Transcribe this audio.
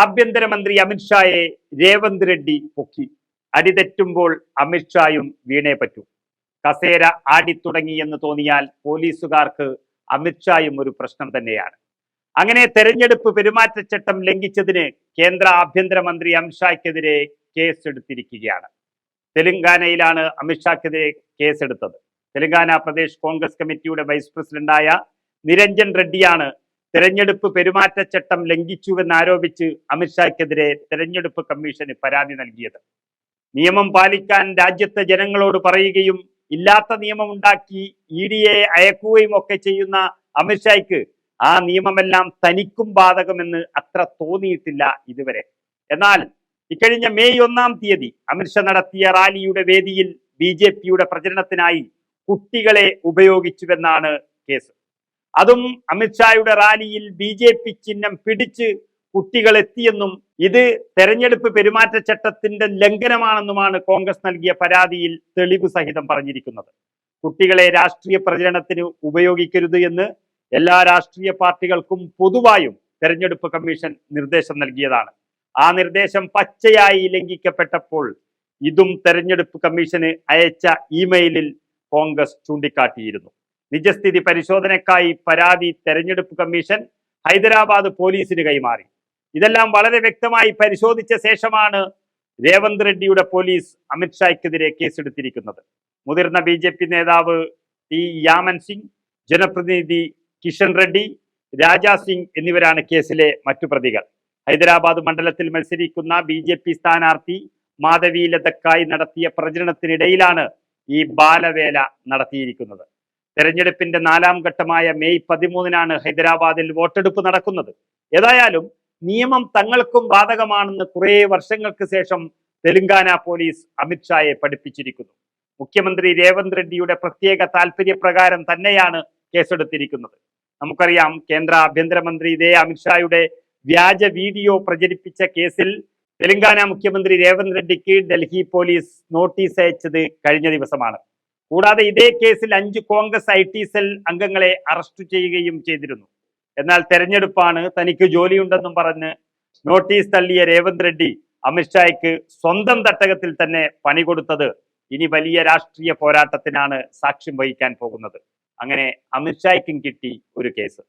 ആഭ്യന്തരമന്ത്രി അമിത്ഷായെ രേവന്ത് റെഡ്ഡി പൊക്കി. അടിതെറ്റുമ്പോൾ അമിത്ഷായും വീണേ പറ്റൂ. കസേര ആടിത്തുടങ്ങി എന്ന് തോന്നിയാൽ പോലീസുകാർക്ക് അമിത്ഷായും ഒരു പ്രശ്നം തന്നെയാണ്. അങ്ങനെ തെരഞ്ഞെടുപ്പ് പെരുമാറ്റച്ചട്ടം ലംഘിച്ചതിന് കേന്ദ്ര ആഭ്യന്തരമന്ത്രി അമിത്ഷായ്ക്കെതിരെ കേസെടുത്തിരിക്കുകയാണ്. തെലങ്കാനയിലാണ് അമിത്ഷാക്കെതിരെ കേസെടുത്തത്. തെലങ്കാന പ്രദേശ് കോൺഗ്രസ് കമ്മിറ്റിയുടെ വൈസ് പ്രസിഡന്റായ നിരഞ്ജൻ റെഡ്ഡിയാണ് തെരഞ്ഞെടുപ്പ് പെരുമാറ്റച്ചട്ടം ലംഘിച്ചുവെന്നാരോപിച്ച് അമിത്ഷായ്ക്കെതിരെ തെരഞ്ഞെടുപ്പ് കമ്മീഷന് പരാതി നൽകിയത്. നിയമം പാലിക്കാൻ രാജ്യത്തെ ജനങ്ങളോട് പറയുകയും ഇല്ലാത്ത നിയമം ഉണ്ടാക്കി ഇ ഡിയെ അയക്കുകയും ഒക്കെ ചെയ്യുന്ന അമിത്ഷായ്ക്ക് ആ നിയമമെല്ലാം തനിക്കും ബാധകമെന്ന് അത്ര തോന്നിയിട്ടില്ല ഇതുവരെ. എന്നാൽ ഇക്കഴിഞ്ഞ മെയ് ഒന്നാം തീയതി അമിത്ഷാ നടത്തിയ റാലിയുടെ വേദിയിൽ ബി ജെ പിയുടെ പ്രചരണത്തിനായി കുട്ടികളെ ഉപയോഗിച്ചുവെന്നാണ് കേസ്. അതും അമിത്ഷായുടെ റാലിയിൽ ബി ജെ പി ചിഹ്നം പിടിച്ച് കുട്ടികൾ എത്തിയെന്നും ഇത് തെരഞ്ഞെടുപ്പ് പെരുമാറ്റച്ചട്ടത്തിന്റെ ലംഘനമാണെന്നുമാണ് കോൺഗ്രസ് നൽകിയ പരാതിയിൽ തെളിവ് സഹിതം പറഞ്ഞിരിക്കുന്നത്. കുട്ടികളെ രാഷ്ട്രീയ പ്രചരണത്തിന് ഉപയോഗിക്കരുത് എന്ന് എല്ലാ രാഷ്ട്രീയ പാർട്ടികൾക്കും പൊതുവായും തെരഞ്ഞെടുപ്പ് കമ്മീഷൻ നിർദ്ദേശം നൽകിയതാണ്. ആ നിർദ്ദേശം പച്ചയായി ലംഘിക്കപ്പെട്ടപ്പോൾ ഇതും തെരഞ്ഞെടുപ്പ് കമ്മീഷന് അയച്ച ഇമെയിലിൽ കോൺഗ്രസ് ചൂണ്ടിക്കാട്ടിയിരുന്നു. നിജസ്ഥിതി പരിശോധനയ്ക്കായി പരാതി തെരഞ്ഞെടുപ്പ് കമ്മീഷൻ ഹൈദരാബാദ് പോലീസിന് കൈമാറി. ഇതെല്ലാം വളരെ വ്യക്തമായി പരിശോധിച്ച ശേഷമാണ് രേവന്ത് റെഡ്ഡിയുടെ പോലീസ് അമിത്ഷായ്ക്കെതിരെ കേസെടുത്തിരിക്കുന്നത്. മുതിർന്ന ബി ജെ പി നേതാവ് ടി യാമൻ സിംഗ് ജനപ്രതിനിധി കിഷൻ റെഡ്ഡി രാജാ സിംഗ് എന്നിവരാണ് കേസിലെ മറ്റു പ്രതികൾ. ഹൈദരാബാദ് മണ്ഡലത്തിൽ മത്സരിക്കുന്ന ബി ജെ പി സ്ഥാനാർത്ഥി മാധവി ലതക്കായി നടത്തിയ പ്രചരണത്തിനിടയിലാണ് ഈ ബാലവേല നടത്തിയിരിക്കുന്നത്. തെരഞ്ഞെടുപ്പിന്റെ നാലാം ഘട്ടമായ മെയ് പതിമൂന്നിനാണ് ഹൈദരാബാദിൽ വോട്ടെടുപ്പ് നടക്കുന്നത്. ഏതായാലും നിയമം തങ്ങൾക്കും ബാധകമാണെന്ന് കുറെ വർഷങ്ങൾക്ക് ശേഷം തെലങ്കാന പോലീസ് അമിത്ഷായെ പഠിപ്പിച്ചിരിക്കുന്നു. മുഖ്യമന്ത്രി രേവന്ത് റെഡ്ഡിയുടെ പ്രത്യേക താല്പര്യപ്രകാരം തന്നെയാണ് കേസെടുത്തിരിക്കുന്നത്. നമുക്കറിയാം കേന്ദ്ര ആഭ്യന്തരമന്ത്രി ഇതേ അമിത്ഷായുടെ വ്യാജ വീഡിയോ പ്രചരിപ്പിച്ച കേസിൽ തെലങ്കാന മുഖ്യമന്ത്രി രേവന്ത് റെഡ്ഡിക്ക് ഡൽഹി പോലീസ് നോട്ടീസ് അയച്ചത് കഴിഞ്ഞ ദിവസമാണ്. കൂടാതെ ഇതേ കേസിൽ അഞ്ച് കോൺഗ്രസ് ഐ ടി സെൽ അംഗങ്ങളെ അറസ്റ്റ് ചെയ്യുകയും ചെയ്തിരുന്നു. എന്നാൽ തെരഞ്ഞെടുപ്പാണ് തനിക്ക് ജോലിയുണ്ടെന്നും പറഞ്ഞ് നോട്ടീസ് തള്ളിയ രേവന്ത് റെഡ്ഡി അമിത്ഷായ്ക്ക് സ്വന്തം തട്ടകത്തിൽ തന്നെ പണി കൊടുത്തത് ഇനി വലിയ രാഷ്ട്രീയ പോരാട്ടത്തിനാണ് സാക്ഷ്യം വഹിക്കാൻ പോകുന്നത്. അങ്ങനെ അമിത്ഷായ്ക്കും കിട്ടി ഒരു കേസ്.